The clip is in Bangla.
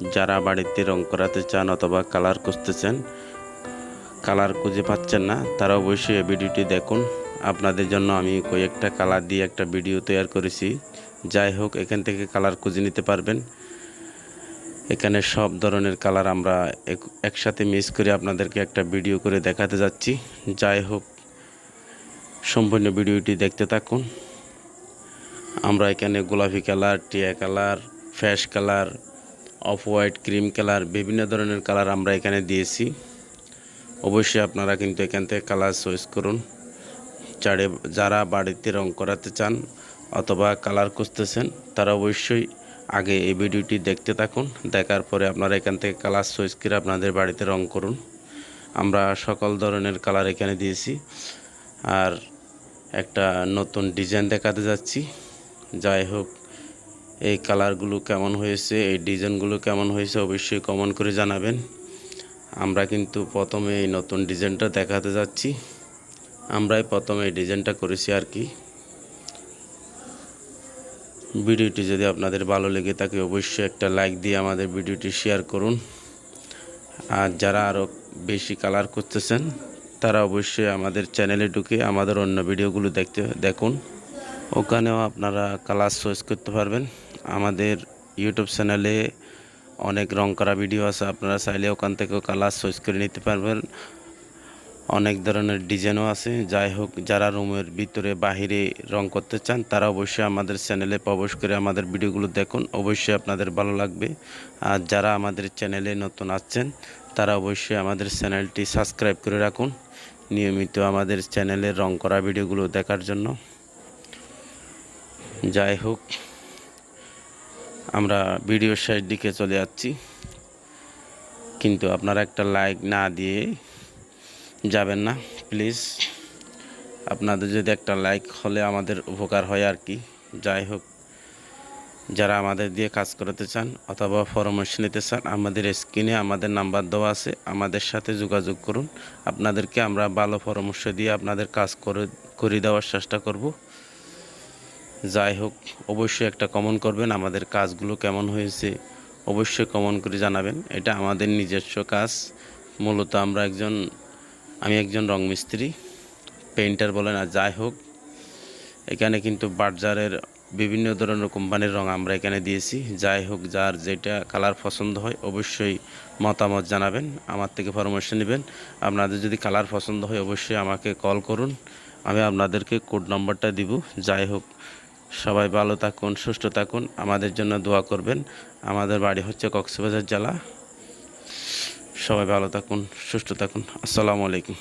যারা বাড়িতে রং করাতে চান অথবা কালার খুঁজতেছেন, কালার খুঁজে পাচ্ছেন না, তারা অবশ্যই এই ভিডিওটি দেখুন। আপনাদের জন্য আমি কয়েকটা কালার দিয়ে একটা ভিডিও তৈরি করেছি। যাই হোক, এখান থেকে কালার খুঁজে নিতে পারবেন। এখানে সব ধরনের কালার আমরা এক- একসাথে মিক্স করে আপনাদেরকে একটা ভিডিও করে দেখাতে যাচ্ছি। যাই হোক, সম্পূর্ণ ভিডিওটি দেখতে থাকুন। আমরা এখানে গোলাপি কালার, টিয়া colour, ফ্যাশ colour off white, cream colour, বিভিন্ন ধরনের কালার আমরা এখানে দিয়েছি। অবশ্যই আপনারা কিন্তু এখান থেকে কালার চয়েস করুন। যারে, যারা বাড়িতে রং করাতে চান অথবা কালার খুঁজতেছেন, তারা অবশ্যই আগে এই ভিডিওটি দেখতে থাকুন। দেখার পরে আপনারা এখান থেকে কালার চয়েস করে আপনাদের বাড়িতে রং করুন। আমরা সকল ধরনের কালার এখানে দিয়েছি। আর একটা নতুন ডিজাইন দেখাতে যাচ্ছি। যাই হোক এই কালারগুলো কেমন হয়েছে, এই ডিজাইনগুলো কেমন হয়েছে অবশ্যই কমেন্ট করে জানাবেন। আমরা কিন্তু প্রথমে এই নতুন ডিজাইনটা দেখাতে যাচ্ছি। আমরাই প্রথমে এই ডিজাইনটা করেছি আর কি। ভিডিওটি যদি আপনাদের ভালো লেগে থাকে অবশ্যই একটা লাইক দিয়ে আমাদের ভিডিওটি শেয়ার করুন। আর যারা আরও বেশি কালার করতেছেন তারা অবশ্যই আমাদের চ্যানেলে ঢুকে আমাদের অন্য ভিডিওগুলো দেখতে দেখুন। ওখানেও আপনারা কালার চয়েস করতে পারবেন। আমাদের ইউটিউব চ্যানেলে অনেক রং করা ভিডিও আছে, আপনারা চাইলে ওখান থেকেও কালার চয়েস করে নিতে পারবেন। অনেক ধরনের ডিজাইনও আছে। যাই হোক, যারা রুমের ভিতরে বাহিরে রং করতে চান, তারা অবশ্যই আমাদের চ্যানেলে প্রবেশ করে আমাদের ভিডিওগুলো দেখুন। অবশ্যই আপনাদের ভালো লাগবে। আর যারা আমাদের চ্যানেলে নতুন আসছেন, তারা অবশ্যই আমাদের চ্যানেলটি সাবস্ক্রাইব করে রাখুন। নিয়মিত আমাদের চ্যানেলে রং করা ভিডিওগুলো দেখার জন্য। যাই হোক, আমরা ভিডিওর শেষ দিকে চলে যাচ্ছি। কিন্তু আপনারা একটা লাইক না দিয়ে যাবেন না প্লিজ আপনাদের যদি একটা লাইক হলে আমাদের উপকার হয় আর কি। যাই হোক, যারা আমাদের দিয়ে কাজ করতে চান অথবা পরামর্শ নিতে চান, আমাদের স্ক্রিনে আমাদের নাম্বার দেওয়া আছে। আমাদের সাথে যোগাযোগ করুন। আপনাদেরকে আমরা ভালো পরামর্শ দিয়ে আপনাদের কাজ করে করে দেওয়ার চেষ্টা করব। যাই হোক, অবশ্যই একটা কমন করবেন আমাদের কাজগুলো কেমন হয়েছে, অবশ্যই কমন করে জানাবেন। এটা আমাদের নিজস্ব কাজ। মূলত আমরা একজন, আমি একজন রং মিস্ত্রি, পেইন্টার বলেন আর যাই হোক, এখানে কিন্তু বার্জারের বিভিন্ন ধরনের কোম্পানির রং আমরা এখানে দিয়েছি। যাই হোক, যার যেটা কালার পছন্দ হয়, অবশ্যই মতামত জানাবেন, আমার থেকে পরামর্শ নেবেন। আপনাদের যদি কালার পছন্দ হয়, অবশ্যই আমাকে কল করুন, আমি আপনাদেরকে কোড নম্বরটা দিব। যাই হোক সবাই ভালো থাকুন, সুস্থ থাকুন, আমাদের জন্য দোয়া করবেন। আমাদের বাড়ি হচ্ছে কক্সবাজার জেলা। সবাই ভালো থাকুন, সুস্থ থাকুন। আসসালামু আলাইকুম।